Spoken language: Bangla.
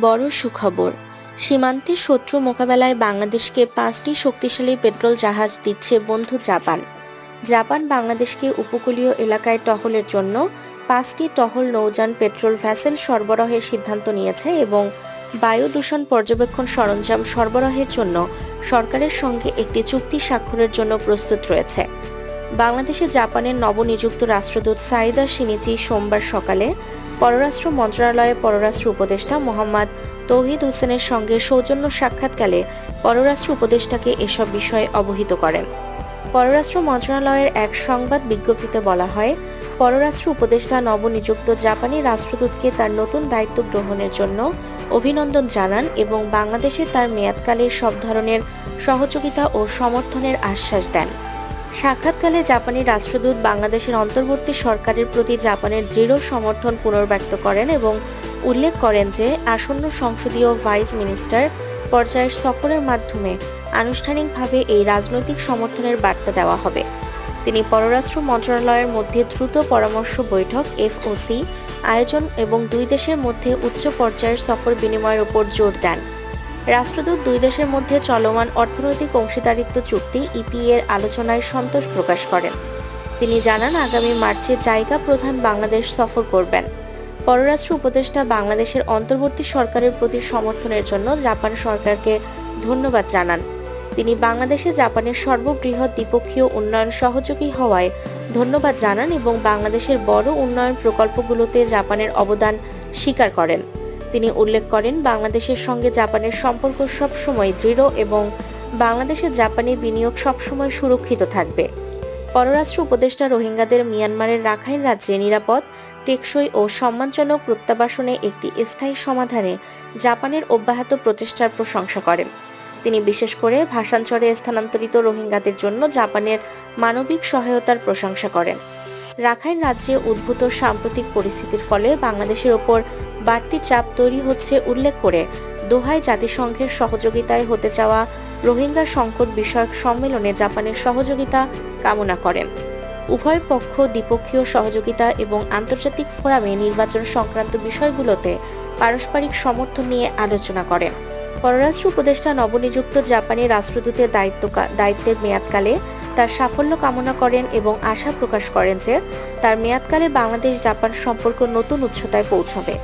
বড় সুখবর। সীমান্তে শত্রু মোকাবেলায় বাংলাদেশকে পাঁচটি শক্তিশালী পেট্রোল জাহাজ দিচ্ছে বন্ধু জাপান। জাপান বাংলাদেশকে উপকূলীয় এলাকায় টহলের জন্য পাঁচটি টহল নৌযান পেট্রোল ভ্যাসেল সরবরাহের সিদ্ধান্ত নিয়েছে এবং বায়ু দূষণ পর্যবেক্ষণ সরঞ্জাম সরবরাহের জন্য সরকারের সঙ্গে একটি চুক্তি স্বাক্ষরের জন্য প্রস্তুত রয়েছে। বাংলাদেশে জাপানের নবনিযুক্ত রাষ্ট্রদূত সাইদা সিনিচি সোমবার সকালে পররাষ্ট্র মন্ত্রণালয়ের পররাষ্ট্র উপদেষ্টা মোহাম্মদ তৌহিদ হোসেনের সঙ্গে সৌজন্য সাক্ষাৎকালে পররাষ্ট্র উপদেষ্টাকে এসব বিষয়ে অবহিত করেন। পররাষ্ট্র মন্ত্রণালয়ের এক সংবাদ বিজ্ঞপ্তিতে বলা হয়, পররাষ্ট্র উপদেষ্টা নবনিযুক্ত জাপানি রাষ্ট্রদূতকে তার নতুন দায়িত্ব গ্রহণের জন্য অভিনন্দন জানান এবং বাংলাদেশে তার মেয়াদকালে সব ধরনের সহযোগিতা ও সমর্থনের আশ্বাস দেন। সাক্ষাৎকালে জাপানি রাষ্ট্রদূত বাংলাদেশের অন্তর্বর্তী সরকারের প্রতি জাপানের দৃঢ় সমর্থন পুনর্ব্যক্ত করেন এবং উল্লেখ করেন যে, আসন্ন সংসদীয় ভাইস মিনিস্টার পর্যায়ের সফরের মাধ্যমে আনুষ্ঠানিকভাবে এই রাজনৈতিক সমর্থনের বার্তা দেওয়া হবে। তিনি পররাষ্ট্র মন্ত্রণালয়ের মধ্যে দ্রুত পরামর্শ বৈঠক, এফওসি, আয়োজন এবং দুই দেশের মধ্যে উচ্চ পর্যায়ের সফর বিনিময়ের উপর জোর দেন। রাষ্ট্রদূত দুই দেশের মধ্যে চলমান অর্থনৈতিক অংশীদারিত্ব চুক্তি ইপিএর আলোচনায় সন্তোষ প্রকাশ করেন। তিনি জানান, আগামী মার্চে জায়গা প্রধান বাংলাদেশ সফর করবেন। পররাষ্ট্র উপদেষ্টা বাংলাদেশের অন্তর্বর্তী সরকারের প্রতি সমর্থনের জন্য জাপান সরকারকে ধন্যবাদ জানান। তিনি বাংলাদেশে জাপানের সর্ববৃহৎ দ্বিপক্ষীয় উন্নয়ন সহযোগী হওয়ায় ধন্যবাদ জানান এবং বাংলাদেশের বড় উন্নয়ন প্রকল্পগুলোতে জাপানের অবদান স্বীকার করেন। তিনি উল্লেখ করেন, বাংলাদেশের সঙ্গে জাপানের সম্পর্ক সবসময় দৃঢ় এবং বাংলাদেশে জাপানি বিনিয়োগ সবসময় সুরক্ষিত থাকবে। পররাষ্ট্র উপদেষ্টা রোহিঙ্গাদের মিয়ানমারের রাখাইন রাজ্যে নিরাপদ, টেকসই ও সম্মানজনক প্রত্যাবাসনে একটি স্থায়ী সমাধানে জাপানের অব্যাহত প্রচেষ্টার প্রশংসা করেন। তিনি বিশেষ করে ভাষাঞ্চলে স্থানান্তরিত রোহিঙ্গাদের জন্য জাপানের মানবিক সহায়তার প্রশংসা করেন। রাখাইন রাজ্যে উদ্ভূত সাম্প্রতিক পরিস্থিতির ফলে বাংলাদেশের ওপর বাড়তি চাপ তৈরি হচ্ছে উল্লেখ করে দোহায় জাতিসংঘের সহযোগিতায় হতে চাওয়া রোহিঙ্গা সংকট বিষয়ক সম্মেলনে জাপানের সহযোগিতা কামনা করেন। উভয় পক্ষ দ্বিপক্ষীয় সহযোগিতা এবং আন্তর্জাতিক ফোরামে নির্বাচন সংক্রান্ত বিষয়গুলোতে পারস্পরিক সমর্থন নিয়ে আলোচনা করেন। পররাষ্ট্র উপদেষ্টা নবনিযুক্ত জাপানি রাষ্ট্রদূতের দায়িত্ব দায়িত্বের মেয়াদকালে তার সাফল্য কামনা করেন এবং আশা প্রকাশ করেন যে তার মেয়াদকালে বাংলাদেশ জাপান সম্পর্ক নতুন উচ্চতায় পৌঁছবে।